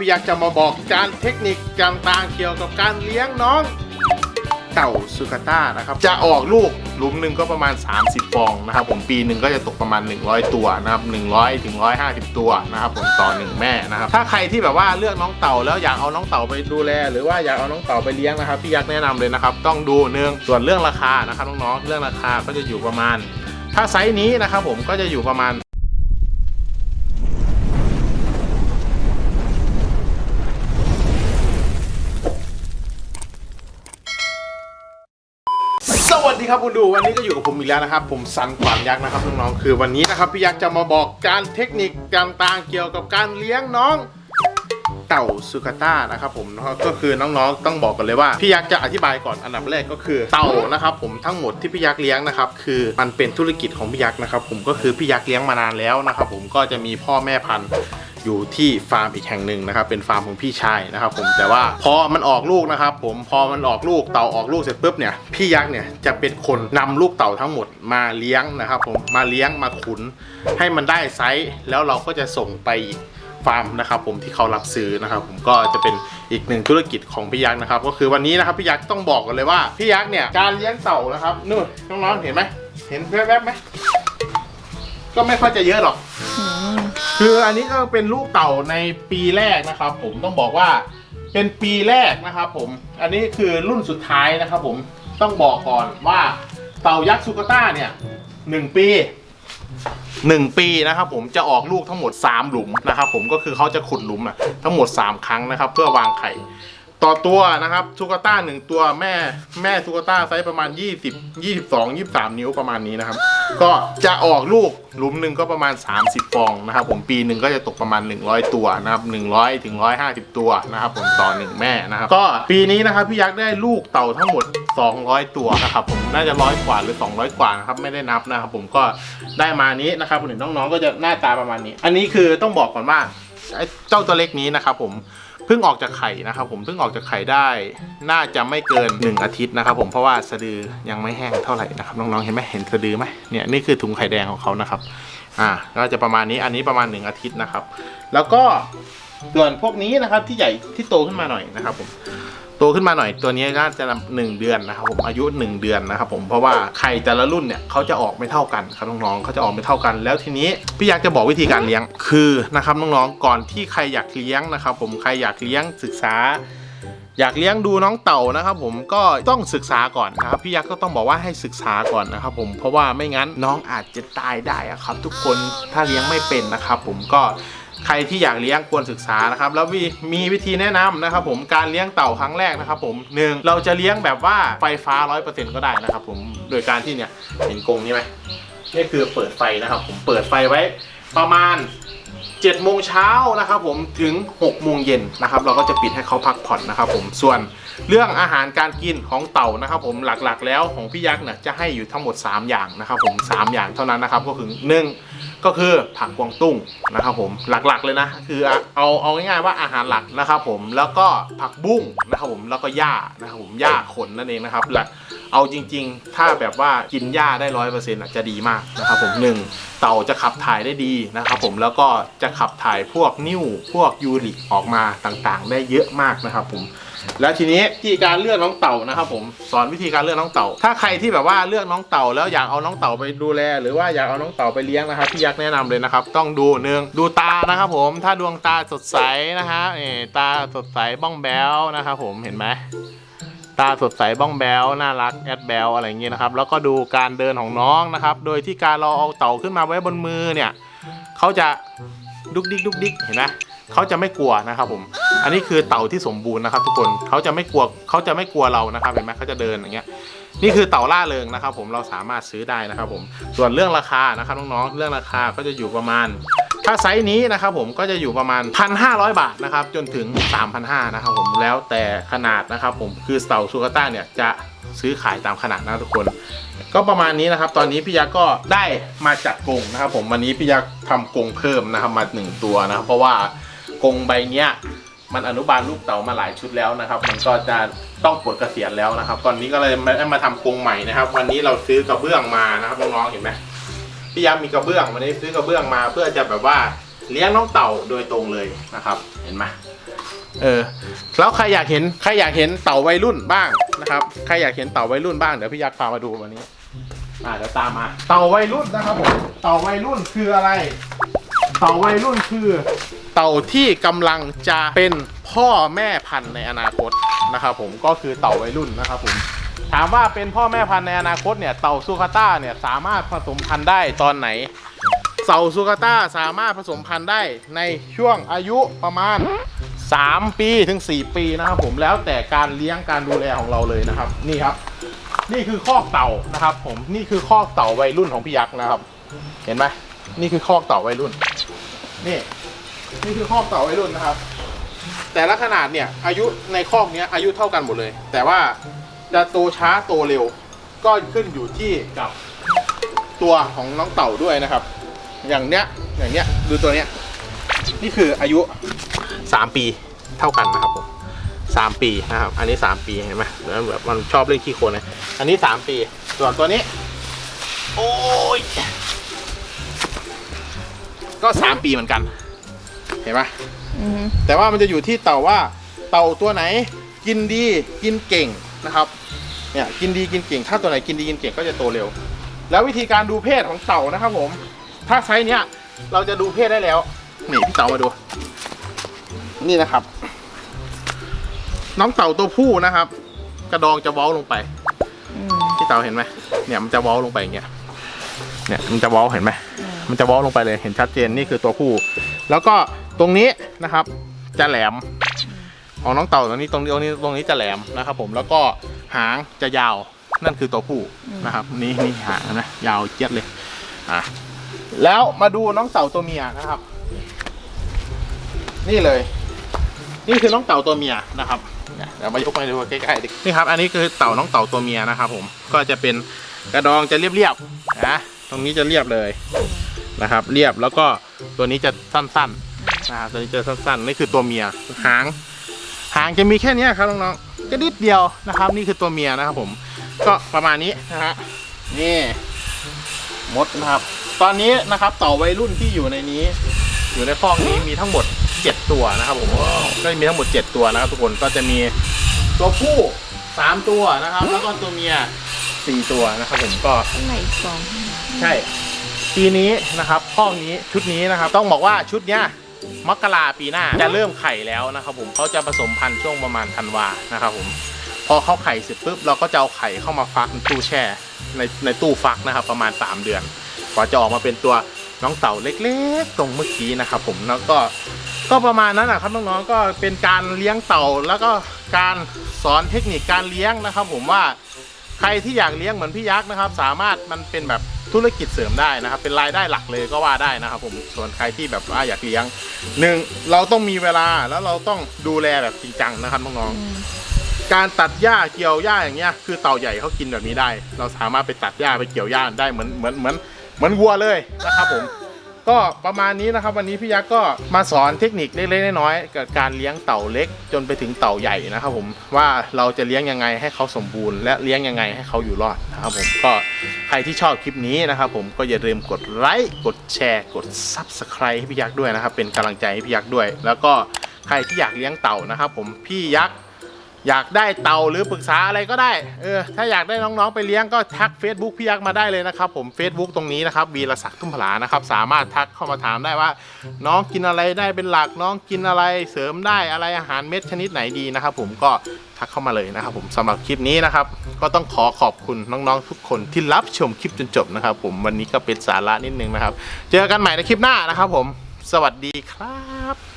พี่ยักษ์จะมาบอกการเทคนิคต่างๆเกี่ยวกับการเลี้ยงน้อง เต่าซูคาต้านะครับ จะออกลูกหลุมหนึ่งก็ประมาณ 30 ฟองนะครับผมปีหนึ่งก็จะตกประมาณ 100 ตัวนะครับ100ถึง150 ตัวนะครับผมต่อหนึ่งแม่นะครับถ้าใครที่แบบว่าเลือกน้องเต่าแล้วอยากเอาน้องเต่าไปดูแล หรือว่าอยากเอาน้องเต่าไปเลี้ยงนะครับพี่ยักษ์แนะนำเลยนะครับต้องดูเนื่องส่วนเรื่องราคานะครับน้องๆเรื่องราคาก็จะอยู่ประมาณถ้าไซส์นี้นะครับผมก็จะอยู่ประมาณ สวัสดีครับคุณดูวันนี้ก็อยู่กับผมอีกแล้วนะครับ ผมสันขวานยักษ์นะครับน้องๆคือวันนี้นะครับพี่ยักษ์จะมาบอกการเทคนิคต่างๆเกี่ยวกับการเลี้ยงน้องเต่าซูคาต้านะครับผมก็คือน้องๆต้องบอกกันเลยว่าพี่ยักษ์จะอธิบายก่อนอันดับแรกก็คือเต่านะครับผมทั้งหมดที่พี่ยักษ์เลี้ยงนะครับคือมันเป็นธุรกิจของพี่ยักษ์นะครับผมก็คือพี่ยักษ์เลี้ยงมานานแล้วนะครับผมก็จะมีพ่อแม่พันธุ์ อยู่ที่ฟาร์มอีกแห่งหนึ่งนะครับ เป็นฟาร์มของพี่ชายนะครับ ผมแต่ว่าพอมันออกลูกนะครับ ผมพอมันออกลูกเต่าออกลูกเสร็จปุ๊บเนี่ยพี่ยักษ์เนี่ยจะเป็นคนนำลูกเต่าทั้งหมดมาเลี้ยงนะครับ ผมมาเลี้ยงมาขุน ให้มันได้ไซส์แล้วเราก็จะส่งไปอีกฟาร์มนะครับผมที่เขารับซื้อนะครับ ผมก็จะเป็นอีกหนึ่งธุรกิจของพี่ยักษ์นะครับ ก็คือวันนี้นะครับพี่ยักษ์ต้องบอกกันเลยว่าพี่ยักษ์เนี่ยการเลี้ยงเต่านะครับนู่นน้องๆเห็นไหมเห็นแวบๆไหมก็ไม่ค่อยจะเยอะหรอก คืออันนี้ก็เป็นลูกเต่าในปีแรกนะครับ ผมต้องบอกว่าเป็นปีแรกนะครับ ผม อันนี้คือรุ่นสุดท้ายนะครับ ผมต้องบอกก่อนว่าเต่ายักษ์ซูกาต้าเนี่ยหนึ่งปีหนึ่งปีนะครับผมจะออกลูกทั้งหมด 3 หลุมนะครับผมก็คือเขาจะขุดหลุมอะทั้งหมด 3 ครั้งนะครับ เพื่อวางไข่ ต่อตัวนะครับซูกาต้าหนึ่งตัวแม่แม่ซูกาต้าไซส์ประมาณ 20 22 23 นิ้วประมาณนี้นะครับ ก็จะออกลูกหลุมหนึ่งก็ประมาณ 30 ฟองนะครับผมปีหนึ่งก็จะตกประมาณ 100 ตัวนะครับ100ถึง150 ตัวนะครับผมต่อหนึ่งแม่นะครับ ก็ปีนี้นะครับพี่ยักษ์ได้ลูกเต่าทั้งหมด 200 ตัวนะครับผมน่าจะร้อยกว่าหรือ 200 กว่านะครับไม่ได้นับนะครับผมก็ได้มานี้นะครับผมเห็นน้องๆก็จะหน้าตาประมาณนี้ อันนี้คือต้องบอกก่อนว่าไอ้เจ้าตัวเล็กนี้นะครับผม เพิ่งออกจากไข่นะครับผมเพิ่งออกจากไข่ได้ น่าจะไม่เกิน 1 อาทิตย์นะครับผมเพราะว่าสะดือยังไม่แห้งเท่าไหร่นะครับน้องๆเห็นไหมเห็นสะดือไหมเนี่ยนี่คือถุงไข่แดงของเขานะครับอ่าก็จะประมาณนี้อันนี้ประมาณ 1 อาทิตย์นะครับ แล้วก็ส่วนพวกนี้นะครับที่ใหญ่ที่โตขึ้นมาหน่อยนะครับผม โตขึ้นมาหน่อยตัวนี้น่าจะหนึ่งเดือนนะครับผมอายุ 1 เดือนนะครับผมเพราะว่าไข่แต่ละรุ่นเนี่ยเขาจะออกไม่เท่ากันครับน้องๆเขาจะออกไม่เท่ากัน แล้วทีนี้พี่ยักษ์จะบอกวิธีการเลี้ยงคือนะครับน้องๆก่อนที่ใครอยากเลี้ยงนะครับผมใครอยากเลี้ยงศึกษาอยากเลี้ยงดูน้องเต่านะครับผมก็ต้องศึกษาก่อนนะครับพี่ยักษ์ก็ต้องบอกว่าให้ศึกษาก่อนนะครับผมเพราะว่าไม่งั้นน้องอาจจะตายได้อะครับ ทุกคนถ้าเลี้ยงไม่เป็นนะครับผมก็ ใครที่อยากเลี้ยงควรศึกษานะครับ แล้วมีมีวิธีแนะนำนะครับ ผมการเลี้ยงเต่าครั้งแรกนะครับ ผมหนึ่งเราจะเลี้ยงแบบว่าไฟฟ้า 100%ก็ได้นะครับ ผมโดยการที่เนี่ยเห็นกรงนี้ไหมนี่คือเปิดไฟนะครับ ผมเปิดไฟไว้ประมาณ7โมงเช้านะครับผมถึง6โมงเย็นนะครับ เราก็จะปิดให้เขาพักผ่อนนะครับ ผมส่วนเรื่องอาหารการกินของเต่านะครับ ผมหลักๆ แล้วของพี่ยักษ์เนี่ยจะให้อยู่ทั้งหมด 3 อย่างนะครับ ผม3อย่างเท่านั้นนะครับ ก็คือหนึ่ง ก็คือผักกวางตุ้งนะครับผมหลักๆเลยนะ คือเอาเอาง่ายๆว่าอาหารหลักนะครับผมแล้วก็ผักบุ้งนะครับผมแล้วก็หญ้านะครับผมหญ้าขนนั่นเองนะครับและ เอาจริง ๆ ถ้าแบบว่ากินหญ้าได้ร้อยเปอร์เซ็นต์จะดีมากนะครับผมหนึ่งเต่าจะขับถ่ายได้ดีนะครับผมแล้วก็จะขับถ่ายพวกนิ่วพวกยูริกออกมาต่างๆ ได้เยอะมากนะครับผมแล้วทีนี้วิธีการเลือกน้องเต่านะครับผมสอนวิธีการเลือกน้องเต่า ถ้าใครที่แบบว่าเลือกน้องเต่า แล้วอยากเอาน้องเต่าไปดูแล หรือว่าอยากเอาน้องเต่าไปเลี้ยงนะครับพี่ยักษ์แนะนำเลยนะครับ ต้องดูหนึ่งดูตานะครับผมถ้าดวงตาสดใสนะฮะนี่ตาสดใสบ้องแบ้วนะครับผมเห็นไหม ตาสดใสบ้องแบวน่ารักแอดแบลอะไรอย่างเงี้ยนะครับ แล้วก็ดูการเดินของน้องนะครับ โดยที่การเราเอาเต่าขึ้นมาไว้บนมือเนี่ยเขาจะดุกดิกดุกดิกเห็นไหมเขาจะไม่กลัวนะครับผม อันนี้คือเต่าที่สมบูรณ์นะครับ ทุกคนเขาจะไม่กลัวเขาจะไม่กลัวเรานะครับเห็นไหมเขาจะเดินอย่างเงี้ย นี่คือเต่าล่าเริงนะครับ ผมเราสามารถซื้อได้นะครับ ผมส่วนเรื่องราคานะครับน้องๆเรื่องราคาก็จะอยู่ประมาณ ถ้าไซส์นี้นะครับผมก็จะอยู่ประมาณ 1,500 บาทนะครับจนถึง 3,500นะครับผมแล้วแต่ขนาดนะครับผมคือเต่าซูกาต้าเนี่ยจะซื้อขายตามขนาดนะทุกคน ก็ประมาณนี้นะครับ ตอนนี้พี่ยักษ์ก็ได้มาจัดกรงนะครับ ผมวันนี้พี่ยักษ์ทำกรงเพิ่มนะครับมาหนึ่งตัวนะครับเพราะว่ากรงใบเนี้ยมันอนุบาลลูกเต๋ามาหลายชุดแล้วนะครับ มันก็จะต้องปลดเกษียณแล้วนะครับ ตอนนี้ก็เลยมามาทำกรงใหม่นะครับ วันนี้เราซื้อกระเบื้องมานะครับน้องๆเห็นไหม พี่ยักษ์มีกระเบื้องวันนี้ซื้อกระเบื้องมา เพื่อจะแบบว่าเลี้ยงน้องเต่าโดยตรงเลยนะครับ เห็นไหมเออแล้วใครอยากเห็นใครอยากเห็นเต่าวัยรุ่นบ้างนะครับใครอยากเห็นเต่าวัยรุ่นบ้างเดี๋ยวพี่ยักษ์พามาดูวันนี้อ่าเดี๋ยวตามมา เต่าวัยรุ่นนะครับผมเต่าวัยรุ่นคืออะไร เต่าวัยรุ่นคือ เต่าที่กำลังจะเป็นพ่อแม่พันธุ์ในอนาคตนะครับผมก็คือเต่าวัยรุ่นนะครับผม ถามว่าเป็นพ่อแม่พันธุ์ในอนาคตเนี่ยเต่าซูคาต้าเนี่ยสามารถผสมพันธุ์ได้ตอนไหนเต่าซูคาต้าสามารถผสมพันธุ์ได้ในช่วงอายุประมาณ 3 ปีถึง 4 ปีนะครับผมแล้วแต่การเลี้ยงการดูแลของเราเลยนะครับ นี่ครับ นี่คือคอกเต่านะครับ ผมนี่คือคอกเต่าวัยรุ่นของพี่ยักษ์นะครับ เห็นไหมนี่คือคอกเต่าวัยรุ่น นี่ นี่คือคอกเต่าวัยรุ่นนะครับ แต่ละขนาดเนี่ยอายุในคอกเนี้ยอายุเท่ากันหมดเลย แต่ว่า จะโตช้าโตเร็ว ก็ขึ้นอยู่ที่กับตัวของน้องเต่าด้วยนะครับ อย่างเนี้ยอย่างเนี้ยดูตัวเนี้ยนี่คืออายุ 3 ปีเท่ากันนะครับผมสามปีนะครับ อันนี้3ปีเห็นไหมแล้วแบบมันชอบเล่นขี้โคลนนะอันนี้3ปี ส่วนตัวนี้ โอ้ย ก็3ปีเหมือนกัน เห็นไหมอืมแต่ว่ามันจะอยู่ที่เต่าว่า เต่าตัวไหน กินดี กินเก่ง นะครับเนี่ยกินดีกินเก่งถ้าตัวไหนกินดีกินเก่งก็จะโตเร็ว แล้ววิธีการดูเพศของเต่านะครับผม ถ้าไซส์เนี้ยเราจะดูเพศได้แล้วนี่พี่เต่ามาดู นี่นะครับ น้องเต่าตัวผู้นะครับ กระดองจะเว้าลงไปอืมพี่เต่าเห็นไหมเนี่ยมันจะเว้าลงไปอย่างเงี้ยเนี่ยมันจะเว้าเห็นไหมมันจะเว้าลงไปเลยเห็นชัดเจนนี่คือตัวผู้ แล้วก็ตรงนี้นะครับ จะแหลม ของน้องเต่าตรงนี้ตรงนี้ตรงนี้ตรงนี้จะแหลมนะครับผมแล้วก็หางจะยาวนั่นคือตัวผู้นะครับนี่นี่หางนะยาวเจี๊ยดเลยอะแล้วมาดูน้องเต่าตัวเมียนะครับ นี่เลย นี่คือน้องเต่าตัวเมียนะครับเนี่ยเดี๋ยวมายกมาดูใกล้ๆดินี่ครับ อันนี้คือเต่าน้องเต่าตัวเมียนะครับผมก็จะเป็นกระดองจะเรียบๆนะตรงนี้จะเรียบเลยนะครับ เรียบแล้วก็ตัวนี้จะสั้นๆนะครับตัวนี้จะสั้นๆนี่คือตัวเมียหาง หางจะมีแค่เนี้ยครับน้องๆก็นิดเดียวนะครับ นี่คือตัวเมียนะครับผม ก็ประมาณนี้นะฮะนี่มดนะครับ ตอนนี้นะครับเต่าวัยรุ่นที่อยู่ในนี้ อยู่ในคอกนี้มีทั้งหมด 7 ตัวนะครับผมก็มีทั้งหมด 7 ตัวนะครับทุกคนก็จะมีตัวผู้3ตัวนะครับ แล้วก็ตัวเมีย4ตัวนะครับผมก็ข้างในอีกสองใช่ปีนี้นะครับห้องนี้ชุดนี้นะครับ ต้องบอกว่าชุดเนี้ย มกราปีหน้าจะเริ่มไข่แล้วนะครับผมเขาจะผสมพันธุ์ช่วงประมาณธันวานะครับผมพอเขาไข่เสร็จปุ๊บเราก็จะเอาไข่เข้ามาฟักในตู้แช่ในในตู้ฟักนะครับ ประมาณ 3 เดือนกว่าจะออกมาเป็นตัวน้องเต่าเล็กๆ ตรงเมื่อกี้นะครับผมแล้วก็ก็ประมาณนั้นนะครับน้องๆก็เป็นการเลี้ยงเต่าแล้วก็การสอนเทคนิคการเลี้ยงนะครับ ผมว่า ใครที่อยากเลี้ยงเหมือนพี่ยักษ์นะครับ สามารถมันเป็นแบบธุรกิจเสริมได้นะครับ เป็นรายได้หลักเลยก็ว่าได้นะครับ ผมส่วนใครที่แบบว่าอยากเลี้ยงหนึ่งเราต้องมีเวลาแล้วเราต้องดูแลแบบจริงจังนะครับน้องๆการตัดหญ้าเกี่ยวหญ้าอย่างเงี้ยคือเต่าใหญ่เขากินแบบนี้ได้ เราสามารถไปตัดหญ้าไปเกี่ยวหญ้าได้เหมือนเหมือนเหมือนเหมือนวัวเลยนะครับผม ก็ประมาณนี้นะครับ วันนี้พี่ยักษ์ก็มาสอนเทคนิคเล็กๆน้อยๆกับการเลี้ยงเต่าเล็ก จนไปถึงเต่าใหญ่นะครับผมว่าเราจะเลี้ยงยังไงให้เขาสมบูรณ์ และเลี้ยงยังไงให้เขาอยู่รอดนะครับผมก็ใครที่ชอบคลิปนี้นะครับผมก็อย่าลืมกดไลค์กดแชร์ กด Subscribe ให้พี่ยักษ์ด้วยนะครับเป็นกำลังใจให้พี่ยักษ์ด้วย แล้วก็ใครที่อยากเลี้ยงเต่านะครับผมพี่ยักษ์ อยากได้เต่าหรือปรึกษาอะไรก็ได้ เออ ถ้าอยากได้น้องๆไปเลี้ยงก็ทัก Facebook พี่ยักษ์มาได้เลยนะครับ ผม Facebook ตรงนี้นะครับวีรศักดิ์ทุ่มผลานะครับ สามารถทักเข้ามาถามได้ว่า น้องกินอะไรได้เป็นหลัก น้องกินอะไรเสริมได้อะไรอาหารเม็ดชนิดไหนดีนะครับ ผมก็ทักเข้ามาเลยนะครับ ผมสำหรับคลิปนี้นะครับ ก็ต้องขอขอบคุณน้องๆทุกคนที่รับชมคลิปจนจบนะครับ ผมวันนี้ก็เป็นสาระนิดนึงนะครับ เจอกันใหม่ในคลิปหน้านะครับ ผม สวัสดีครับ